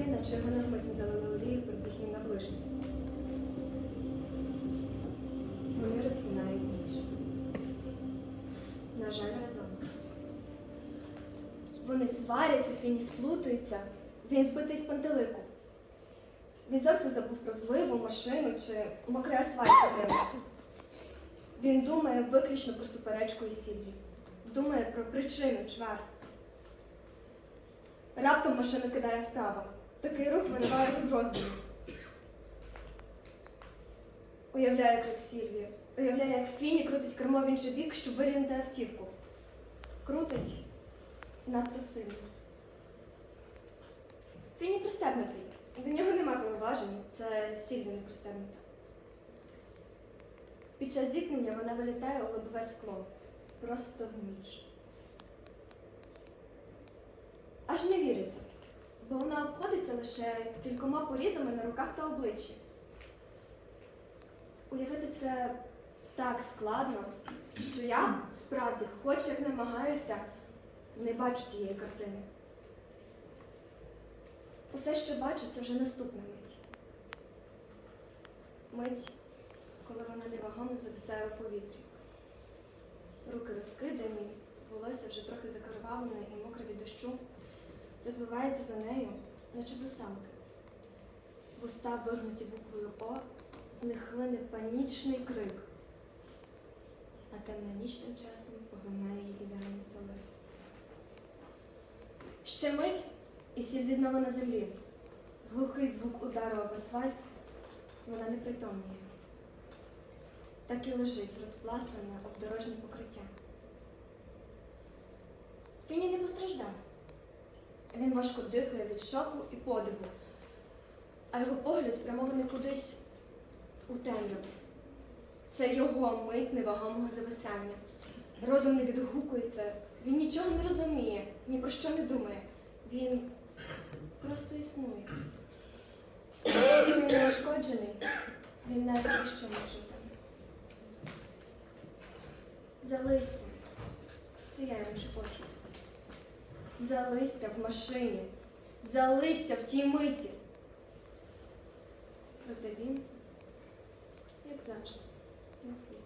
руки, наче його навмисно залили олію перед їхнім наближенням. Вони розпинають ніч. На жаль, разом. Вони сваряться, Фіні сплутуються. Він збитий з пантелику. Він зовсім забув про зливу, машину чи мокрий асфальт по. Він думає виключно про суперечку і Сільві. Думає про причину чвар. Раптом машина кидає вправо. Такий рух вириває його з роздумів. Уявляє крик Сільвії. Уявляє, як Фіні крутить кермо в інший бік, щоб вирівняти автівку. Крутить надто сильно. Фіні пристебнутий. До нього нема зауважень. Це Сільві не пристебнута. Під час зіткнення вона вилітає у лобове скло. Просто в ніч. Аж не віриться, бо вона обходиться лише кількома порізами на руках та обличчі. Уявити це так складно, що я справді, хоч як намагаюся, не бачу тієї картини. Усе, що бачу, це вже наступна мить. Мить, коли вона невагомо зависає у повітрі. Руки розкидані, волосся вже трохи закарвалене і мокре від дощу, розвивається за нею, наче вусанки. Вуста вигнуті буквою О, з них хлине панічний крик. А темна ніч тим часом поглинає її ідеальний силует. Ще мить, і Сільві знову на землі. Глухий звук удару об асфальт, вона не притомніє. Так і лежить розпластана об дорожнє покриття. Фіні не постраждав. Він важко дихає від шоку і подиву, а його погляд спрямований кудись у темряву. Це його мить невагомого зависання. Розум не відгукується, він нічого не розуміє, ні про що не думає. Він просто існує. Він не ушкоджений, він навіть що не чути. Залися. Це я йому шепочу. Залися в машині. Залися в тій миті. Проте він, як завжди, не слухає.